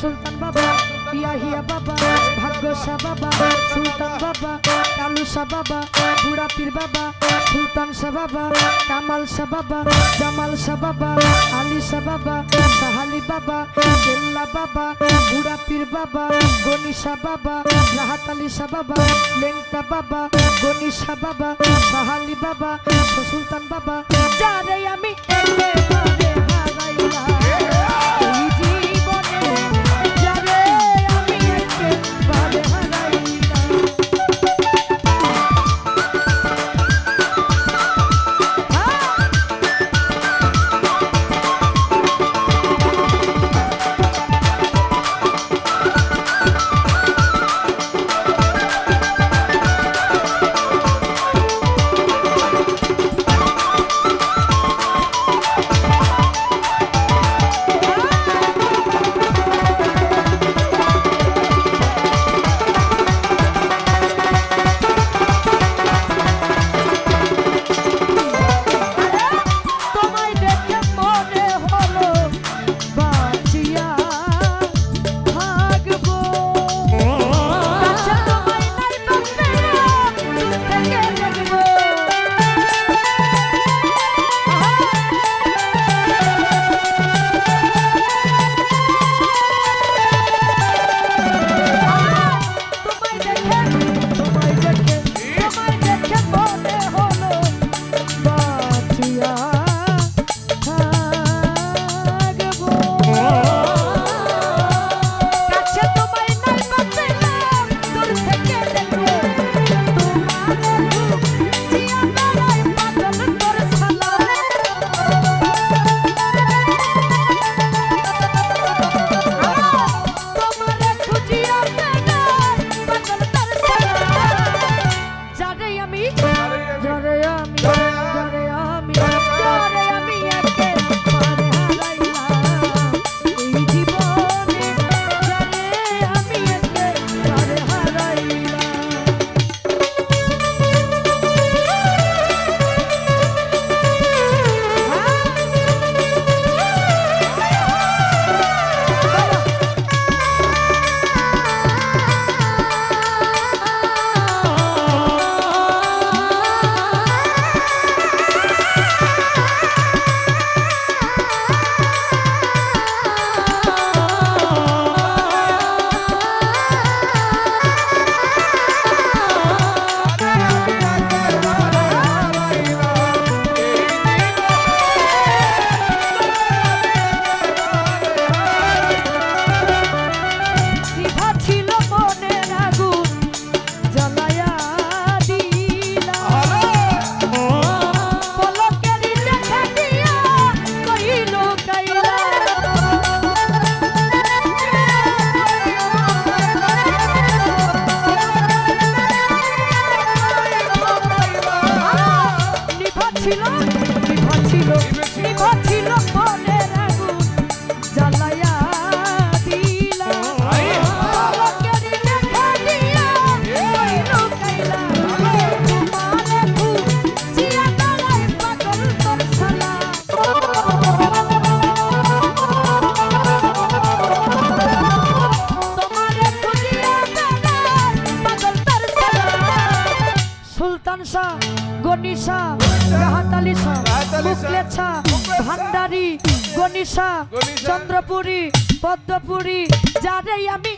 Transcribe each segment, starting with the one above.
সুলতান বাবা পিয়াহিয়া বাবা, ভাগ্যশা বাবা, সুলতান বাবা কালু শাহ বাবা বুড়া পীর বাবা, সুলতান শাহ বাবা, কামাল শাহ বাবা, জামাল শাহ বাবা, আলী শাহ বাবা সাহালি বাবা কেল্লা বাবা বুড়া পীর বাবা, গনিশা বাবা, রাহাত আলী শাহ বাবা লেংটা বাবা, গনিশা বাবা সাহালি বাবা, সুলতান বাবা। যারে আমি হারাইলা ছিল গলিসা চন্দ্রপুরী পদ্মপুরী যারাই আমি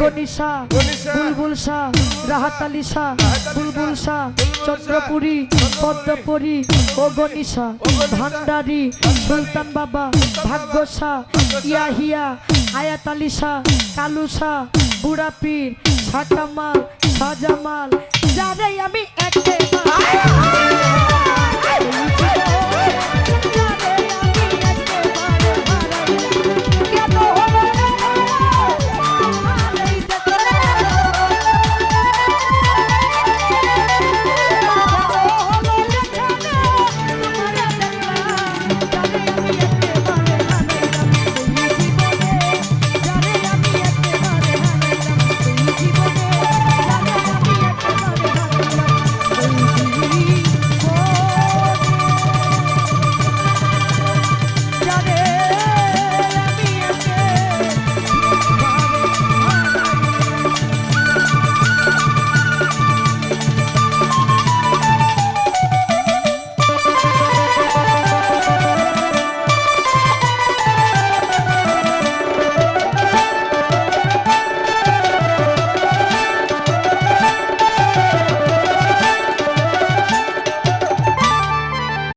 গনি শাহ বুলবুল শাহ রাহাত আলী শাহ বুলবুল শাহ, চন্দ্রপুরী। পদ্মপুরী ও শাহ ভান্ডারী সুলতান বাবা ভাগ্য শাহ ইয়াহিয়া আয়াত আলী শাহ কালু শাহ বুড়া পীর শাহ কামাল শাহজামাল যারে আমি একে